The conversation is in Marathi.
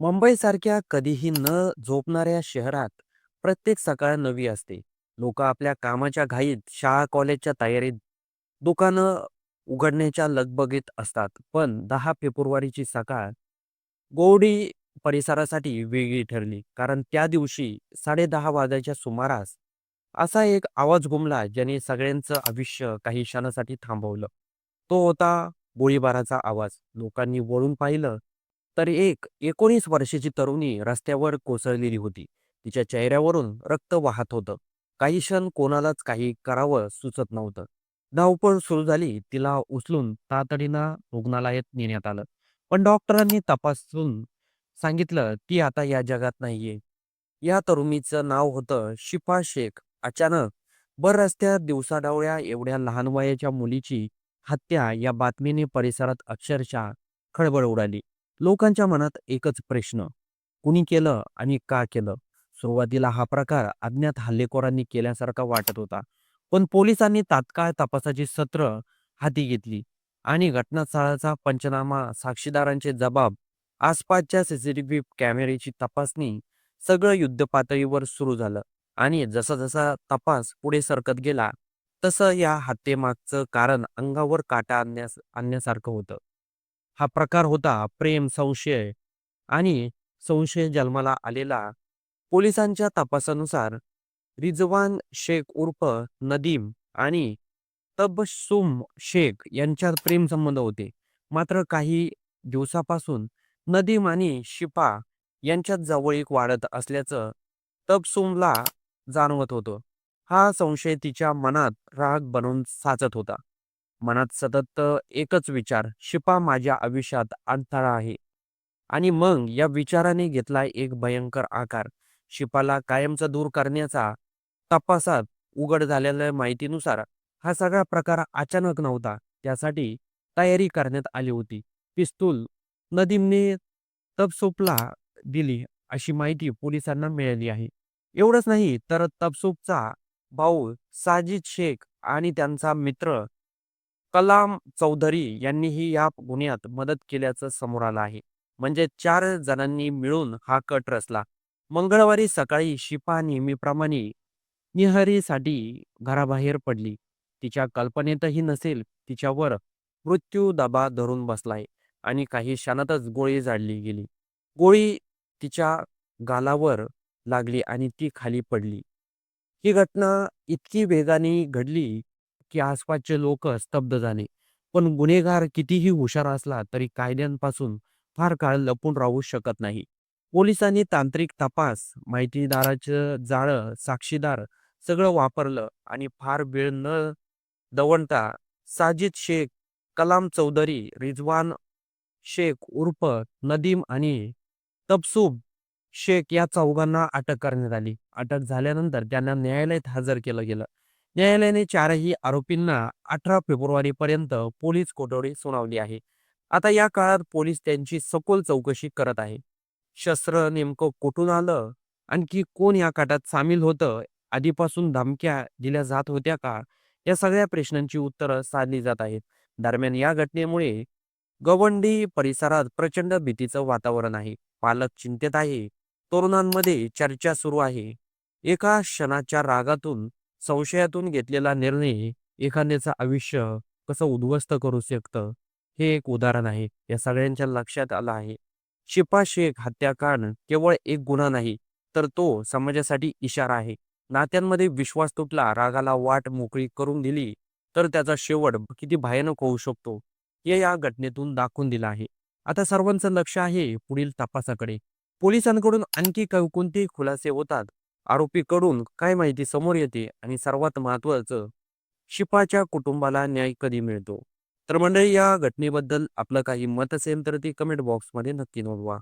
मुंबईसारख्या कधीही न झोपणाऱ्या शहरात प्रत्येक सकाळ नवी असते. लोक आपल्या कामाच्या घाईत, शाळा कॉलेजच्या तयारीत, दुकानं उघडण्याच्या लगबगीत असतात. पण दहा फेब्रुवारीची सकाळ गोवडी परिसरासाठी वेगळी ठरली. कारण त्या दिवशी साडेदहा वाजायच्या सुमारास असा एक आवाज घुमला ज्याने सगळ्यांचं आयुष्य काही क्षणासाठी थांबवलं. तो होता गोळीबाराचा आवाज. लोकांनी वळून पाहिलं तर एक 19 वर्षाची तरुणी रस्त्यावर कोसळलेली होती. तिच्या चेहऱ्यावरून रक्त वाहत होतं. काही क्षण कोणालाच काही करावं सुचत नव्हतं. धावपळ सुरू झाली. तिला उचलून तातडीनं रुग्णालयात नेण्यात आलं. पण डॉक्टरांनी तपासून सांगितलं ती आता या जगात नाहीये. या तरुणीचं नाव होतं शिफा शेख. अचानक बर रस्त्यात दिवसाढवळ्या एवढ्या लहान वयाच्या मुलीची हत्या या बातमीने परिसरात अक्षरशः खळबळ उडाली. लोकांच्या मनात एकच प्रश्न, कुणी केलं आणि का केलं? सुरुवातीला हा प्रकार अज्ञात हल्लेखोरांनी केल्यासारखा वाटत होता. पण पोलिसांनी तात्काळ तपासाची सत्र हाती घेतली आणि घटनास्थळाचा पंचनामा, साक्षीदारांचे जबाब, आसपासच्या सीसीटीव्ही कॅमेऱ्याची तपासणी सगळं युद्धपातळीवर सुरू झालं. आणि जसा जसा तपास पुढे सरकत गेला, तसं या हत्येमागचं कारण अंगावर काटा आणण्यास आणण्यासारखं होतं. हा प्रकार होता प्रेम, संशय आणि संशय जन्माला आलेला. पोलिसांच्या तपासानुसार रिजवान शेख उर्फ नदीम आणि तबसुम शेख यांच्यात प्रेमसंबंध होते. मात्र काही दिवसापासून नदीम आणि शिपा यांच्यात जवळीक वाढत असल्याचं तबसुमला जाणवत होतं. हा संशय तिच्या मनात राग बनवून साचत होता. मनात सतत एकच विचार, शिपा माझ्या आयुष्यात अडथळा आहे. आणि मग या विचाराने घेतला एक भयंकर आकार. शिपाला कायमचा दूर करण्याचा तपासात उघड झालेल्या माहितीनुसार हा सगळा प्रकार अचानक नव्हता. त्यासाठी तयारी करण्यात आली होती. पिस्तूल नदीमने तबसूपला दिली अशी माहिती पोलिसांना मिळाली आहे. एवढंच नाही तर तबसूपचा भाऊ साजिद शेख आणि त्यांचा मित्र कलाम चौधरी यांनीही या गुन्ह्यात मदत केल्याचं समोर आलं आहे. म्हणजे चार जणांनी मिळून हा कट रचला. मंगळवारी सकाळी शिपा नेहमीप्रमाणे निहारीसाठी घराबाहेर पडली. तिच्या कल्पनेतही नसेल तिच्यावर मृत्यू दबा धरून बसलाय आणि काही क्षणातच गोळी जाडली गेली. गोळी तिच्या गालावर लागली आणि ती खाली पडली. ही घटना इतकी वेगाने घडली की आसपासचे लोक स्तब्ध झाले. पण गुन्हेगार कितीही हुशार असला तरी कायद्यांपासून फार काळ लपून राहू शकत नाही. पोलिसांनी तांत्रिक तपास, माहितीदाराचं जाळं, साक्षीदार सगळं वापरलं आणि फार वेळ न दवणता साजिद शेख, कलाम चौधरी, रिजवान शेख उर्फ नदीम आणि तबसूब शेख या चौघांना अटक करण्यात आली. अटक झाल्यानंतर त्यांना न्यायालयात हजर केलं गेलं. न्यायालयाने चारही आरोपींना 18 फेब्रुवारीपर्यंत पोलीस कोठडी सुनावली आहे. आता या काळात पोलीस त्यांची सखोल चौकशी करत आहे. शस्त्र नेमकं कुठून आलं? आणखी कोण या काटात सामील होतं? आधीपासून धमक्या दिल्या जात होत्या का? या सगळ्या प्रश्नांची उत्तरं साधली जात आहेत. दरम्यान या घटनेमुळे गवंडी परिसरात प्रचंड भीतीचं वातावरण आहे. पालक चिंतेत आहे. तरुणांमध्ये चर्चा सुरू आहे. एका क्षणाच्या रागातून, संशयातून घेतलेला निर्णय एखाद्याचं आयुष्य कसं उद्ध्वस्त करू शकतं, हे एक उदाहरण आहे. या सगळ्यांच्या लक्षात आलं आहे. शिपा शेख हत्याकांड केवळ एक गुन्हा नाही, तर तो समाजासाठी इशारा आहे. नात्यांमध्ये विश्वास तुटला, रागाला वाट मोकळी करून दिली, तर त्याचा शेवट किती भयानक होऊ शकतो, हे या घटनेतून दाखवून दिलं आहे. आता सर्वांचं लक्ष आहे पुढील तपासाकडे. पोलिसांकडून आणखी कोणते खुलासे होतात? आरोपीकडून काय माहिती समोर येते? आणि सर्वात महत्त्वाचं, शिफाच्या कुटुंबाला न्याय कधी मिळतो? तर मंडळी या घटनेबद्दल आपलं काही मत असेल तर ते कमेंट बॉक्समध्ये नक्की नोंदवा.